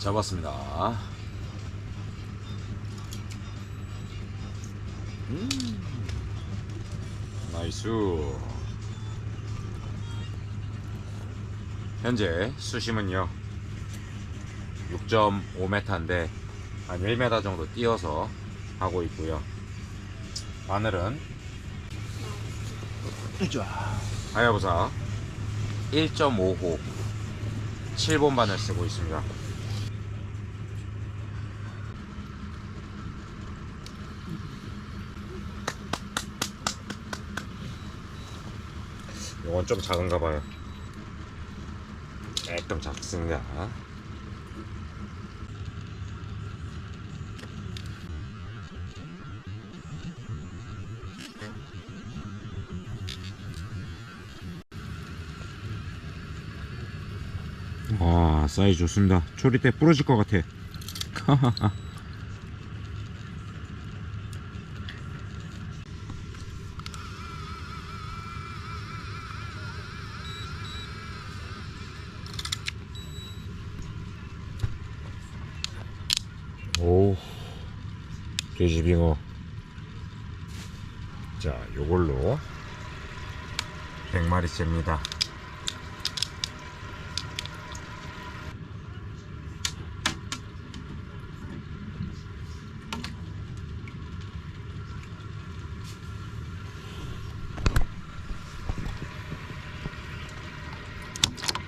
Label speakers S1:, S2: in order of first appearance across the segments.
S1: 잡았습니다. 음, 나이스. 현재 수심은요 6.5m인데 한 1m 정도 띄어서 하고 있고요. 바늘은 하야부사 1.5호 7번 바늘 쓰고 있습니다. 이건 좀 작은가 봐요. 조금 작습니다. 와 사이즈 좋습니다. 초리 때 부러질 것 같아. 돼지빙어. 자 요걸로 100마리째입니다.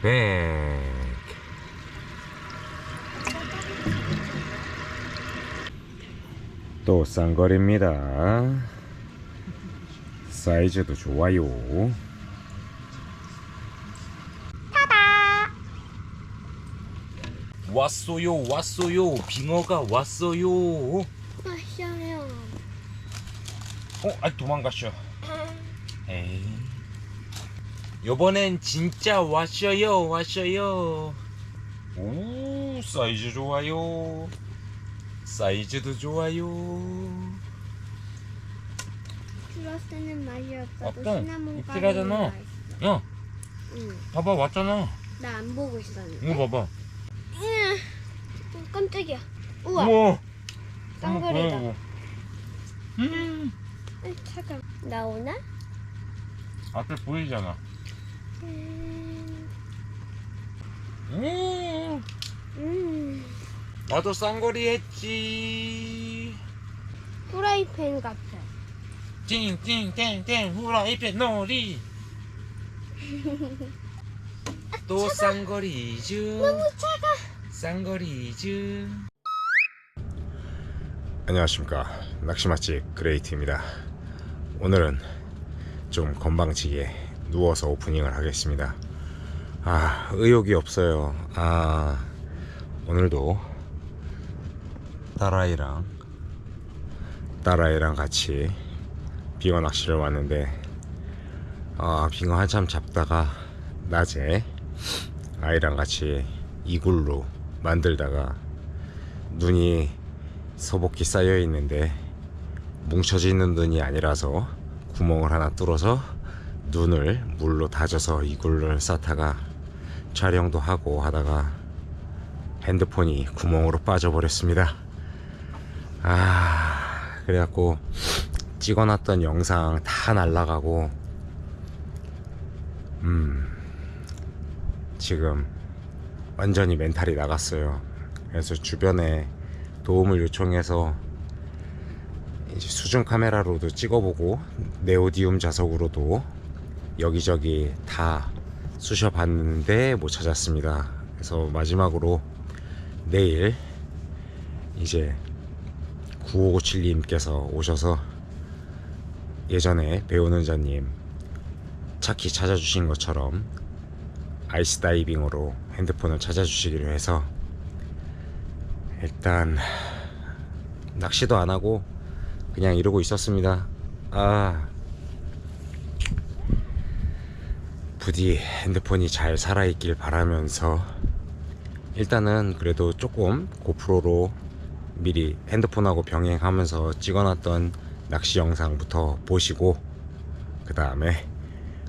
S1: 백 또 싼거리입니다. 사이즈도 좋아요. 왔어요, 왔어요. 빙어가 왔어요. 어,
S2: 마셔요.
S1: 아 도망갔어. 에이. 요번엔 진짜 왔어요, 왔어요. 오, 사이즈 좋아요. 사이즈도 좋아요.
S2: 플러스는 맛이 없어도
S1: 아빠,
S2: 시나몬. 가루는 맛있어.
S1: 야,
S2: 응.
S1: 봐봐, 왔잖아.
S2: 나 안 보고 있었는데.
S1: 이거 봐봐.
S2: 으, 어, 깜짝이야. 우와.
S1: 우와.
S2: 쌍거리다.
S1: 음.
S2: 으, 잠깐. 나오나?
S1: 앞에 보이잖아.
S2: 음.
S1: 음.
S2: 음.
S1: 나도 쌍거리 했지.
S2: 프라이팬 같아.
S1: 띵띵띵띵 후라이팬 놀이. 또 쌍거리즈.
S2: 너무 차가.
S1: 쌍거리즈. 안녕하십니까 낚시 맛집 그레이트입니다. 오늘은 좀 건방지게 누워서 오프닝을 하겠습니다. 아 의욕이 없어요. 아 오늘도 딸아이랑 딸아이랑 같이 빙어 낚시를 왔는데 아 빙어 한참 잡다가 낮에 아이랑 같이 이굴로 만들다가 눈이 서복히 쌓여 있는데 뭉쳐지는 눈이 아니라서 구멍을 하나 뚫어서 눈을 물로 다져서 이굴을 쌓다가 촬영도 하고 하다가 핸드폰이 구멍으로 빠져버렸습니다. 아 그래갖고 찍어놨던 영상 다 날라가고 음 지금 완전히 멘탈이 나갔어요. 그래서 주변에 도움을 요청해서 수중 카메라로도 찍어보고 네오디움 자석으로도 여기저기 다 쑤셔봤는데 못 찾았습니다. 그래서 마지막으로 내일 이제 9597님께서 오셔서 예전에 배우는 자님 차키 찾아주신 것처럼 아이스 다이빙으로 핸드폰을 찾아주시기로 해서 일단 낚시도 안 하고 그냥 이러고 있었습니다. 아 부디 핸드폰이 잘 살아있길 바라면서 일단은 그래도 조금 고프로로 미리 핸드폰하고 병행하면서 찍어놨던 낚시 영상부터 보시고 그 다음에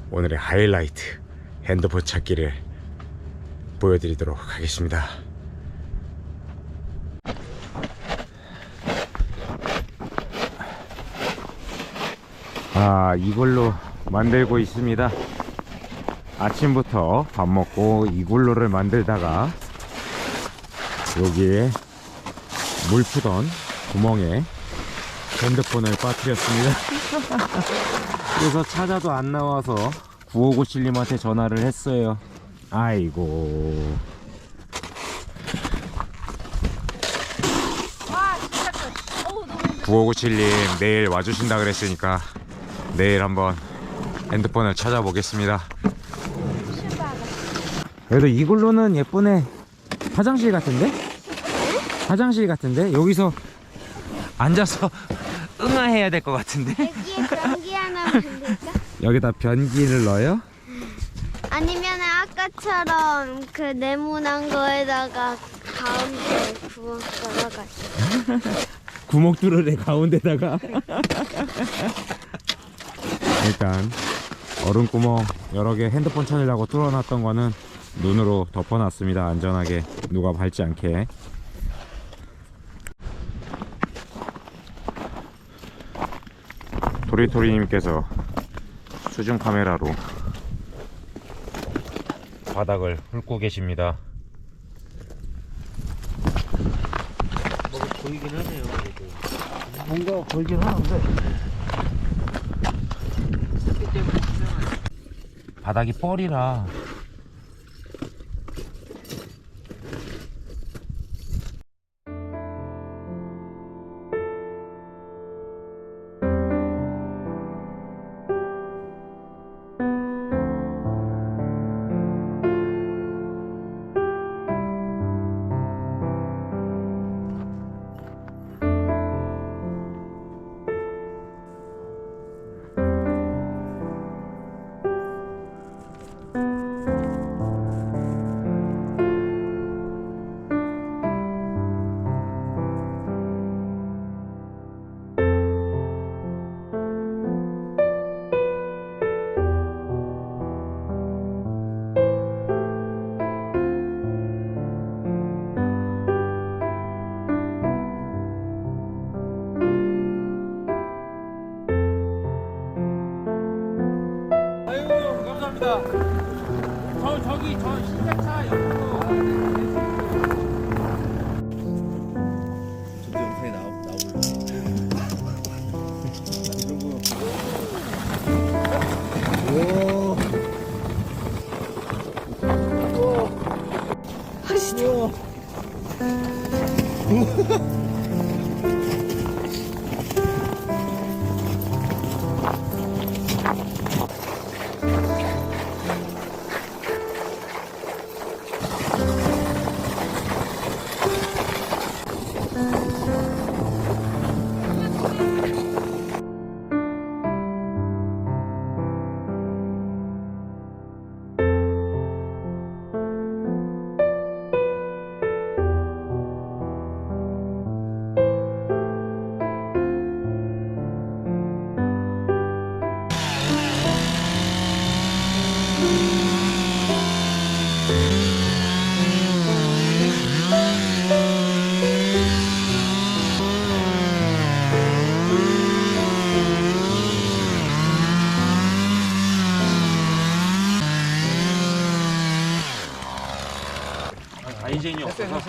S1: 오늘의 하이라이트 핸드폰 찾기를 보여드리도록 하겠습니다. 아 이걸로 만들고 있습니다. 아침부터 밥 먹고 이글루를 만들다가 여기에 물 푸던 구멍에 핸드폰을 빠뜨렸습니다. 그래서 찾아도 안 나와서 9597님한테 전화를 했어요. 아이고.
S3: 와 진짜 또 어우 너무
S1: 9597님 내일 와주신다 그랬으니까 내일 한번 핸드폰을 찾아보겠습니다. 그래도 이글루는 예쁘네. 화장실 같은데? 화장실 같은데? 여기서 앉아서 응아해야 될 것 같은데?
S2: 여기에 변기 하나 만들까?
S1: 여기다 변기를 넣어요?
S2: 아니면 아까처럼 그 네모난 거에다가 가운데 구멍 들어가지.
S1: 구멍 뚫으래 가운데다가 일단 얼음 구멍 여러 개 핸드폰 찾으려고 뚫어놨던 거는 눈으로 덮어놨습니다 안전하게 누가 밟지 않게 도리토리님께서 수중 카메라로 바닥을 훑고 계십니다
S4: 뭐가 보이긴 하네요. 그래도. 뭔가 보이긴 하는데.
S1: 바닥이 뻘이라
S4: 아
S1: 이젠이 없어서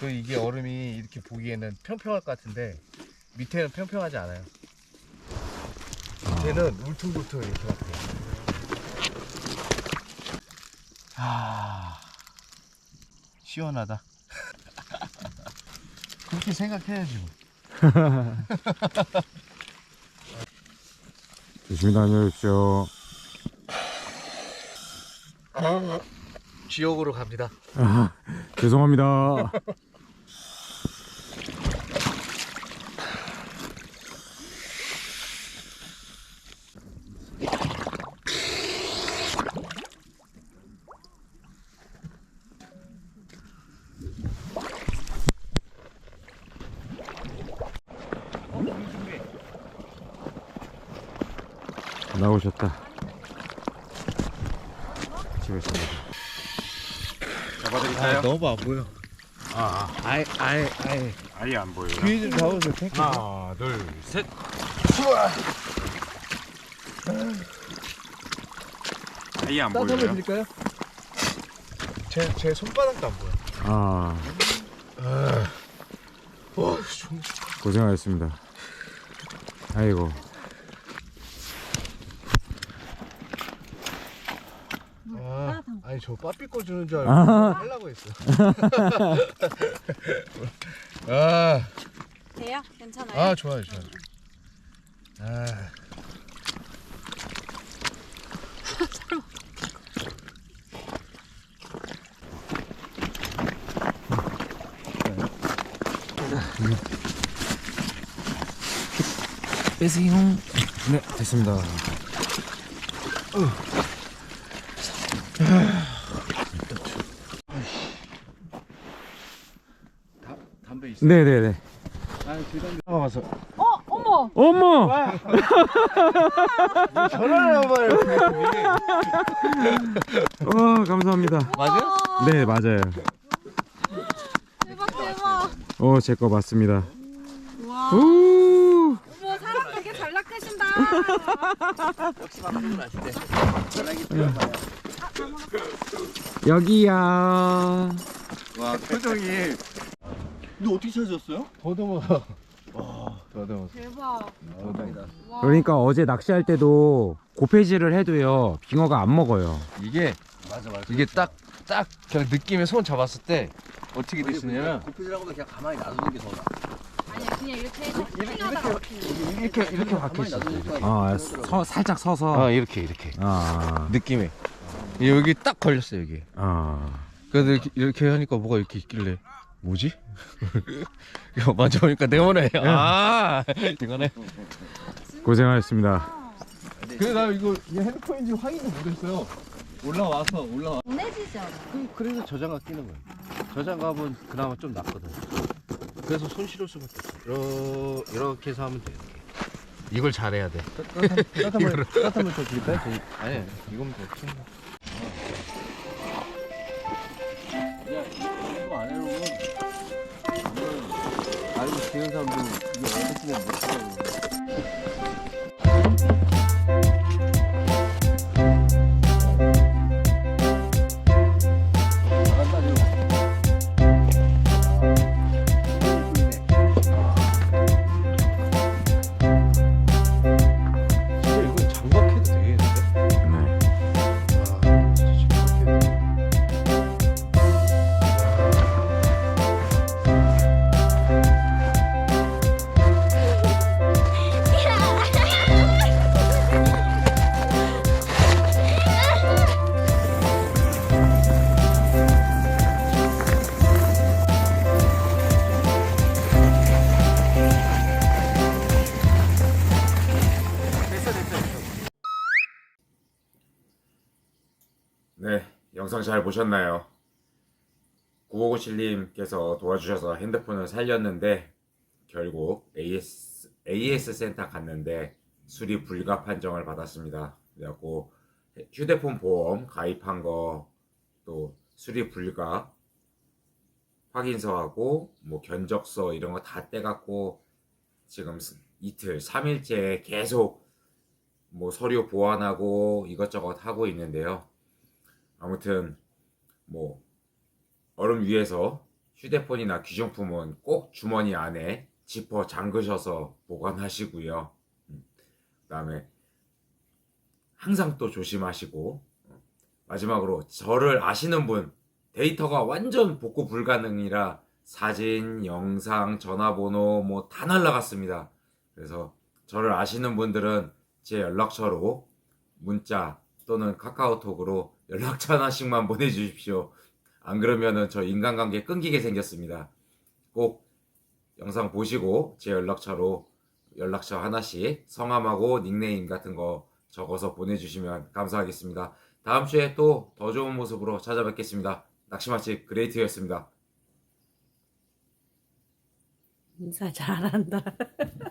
S4: 그 이게 얼음이 이렇게 보기에는 평평할 것 같은데 밑에는 평평하지 않아요. 밑에는 울퉁불퉁 이렇게 같아요. 아 시원하다. 그렇게 생각해야지. 뭐.
S1: 조심히 다녀오십시오
S4: 지옥으로 갑니다.
S1: 아, 죄송합니다 나오셨다 집에 있습니다 잡아드릴까요?
S4: 너무 안 보여.
S1: 아,
S4: 아예 아예 아예.
S1: 아, 아예 안 보여요.
S4: 귀에 좀 잡아주세요. 탱크.
S1: 하나, 둘, 셋. 아예 안 보여요.
S4: 드릴까요? 제, 제 손바닥도 안 보여.
S1: 아,
S4: 와, 좀.
S1: 고생하셨습니다. 아이고.
S4: 아, 아니 저 빠삐 꺼 주는 줄 알고
S1: 아.
S4: 하려고 했어. 아,
S3: 돼요? 괜찮아요?
S4: 아 좋아요, 좋아요. 아,
S1: 빼세요. 네, 됐습니다.
S4: 다, 있어.
S1: 네네네.
S4: 아, 주담배. 아, 와서.
S3: 어, 어머!
S1: 어머!
S4: 전화를 한번 해.
S1: 와, 감사합니다.
S4: 맞아?
S1: 네, 맞아요.
S3: 대박, 대박!
S1: 어, 제 거 맞습니다.
S3: 와,
S1: 우!
S3: 어머, 사람 되게 잘 낚으신다!
S4: 역시 방송은 아시대. 전화기
S1: 여기야.
S4: 와, 표정이. 너 어떻게 찾았어요? 더듬어. 와, 더듬어.
S3: 대박.
S4: 더듬다.
S3: 와.
S1: 그러니까 어제 낚시할 때도 고패질을 해도요, 빙어가 안 먹어요.
S4: 이게
S5: 맞아 맞아.
S4: 이게 딱 딱 그냥 느낌에 손 잡았을 때 어떻게 됐으냐면
S5: 고피즈라고 그냥 가만히 놔두는 게 더 나아.
S3: 아니야, 그냥 이렇게 해서
S4: 이렇게
S3: 팅하다가
S4: 이렇게 이렇게 박혀
S5: 가만히
S4: 있어.
S5: 게
S1: 아, 서, 살짝 서서.
S4: 아 이렇게 이렇게
S1: 아,
S4: 느낌에 여기 딱 걸렸어 여기.
S1: 아.
S4: 그래서 이렇게, 이렇게 하니까 뭐가 이렇게 있길래 뭐지? 이거 만져보니까 네모네. 아 이거네.
S1: 고생하셨습니다.
S4: 그래 나 이거 이게 핸드폰인지 확인도 못했어요. 올라와서 올라와.
S3: 보내지죠.
S4: 그, 그래서 저장갑 끼는 거야. 저장갑은 그나마 좀 낫거든. 그래서 손 실을 수밖에 없어. 이러, 이렇게 해서 하면 돼. 이렇게. 이걸 잘해야 돼. 따뜻한 물, 따뜻한 물더 드릴까요? 아니, 이거면 돼. 충분히.
S5: 야 이거 안 해놓으면 알고 지는 사람들 이게 어떻게 보면 못하고.
S1: 네, 영상 잘 보셨나요? 9597님께서 도와주셔서 핸드폰을 살렸는데 결국 AS, AS 센터 갔는데 수리 불가 판정을 받았습니다. 그래갖고 휴대폰 보험 가입한 거 또 수리 불가 확인서하고 뭐 견적서 이런 거 다 떼갖고 지금 스- 이틀 3일째 계속 뭐 서류 보완하고 이것저것 하고 있는데요. 아무튼 뭐 얼음 위에서 휴대폰이나 귀중품은 꼭 주머니 안에 지퍼 잠그셔서 보관하시고요. 음, 그다음에 항상 또 조심하시고 어, 마지막으로 저를 아시는 분 데이터가 완전 복구 불가능이라 사진, 영상, 전화번호 뭐 다 날라갔습니다. 그래서 저를 아시는 분들은 제 연락처로 문자 또는 카카오톡으로 연락처 하나씩만 보내주십시오. 안 그러면은 저 인간관계 끊기게 생겼습니다. 꼭 영상 보시고 제 연락처로 연락처 하나씩 성함하고 닉네임 같은 거 적어서 보내주시면 감사하겠습니다. 다음 주에 또 더 좋은 모습으로 찾아뵙겠습니다. 낚시맛집 그레이트였습니다.
S3: 인사 잘한다.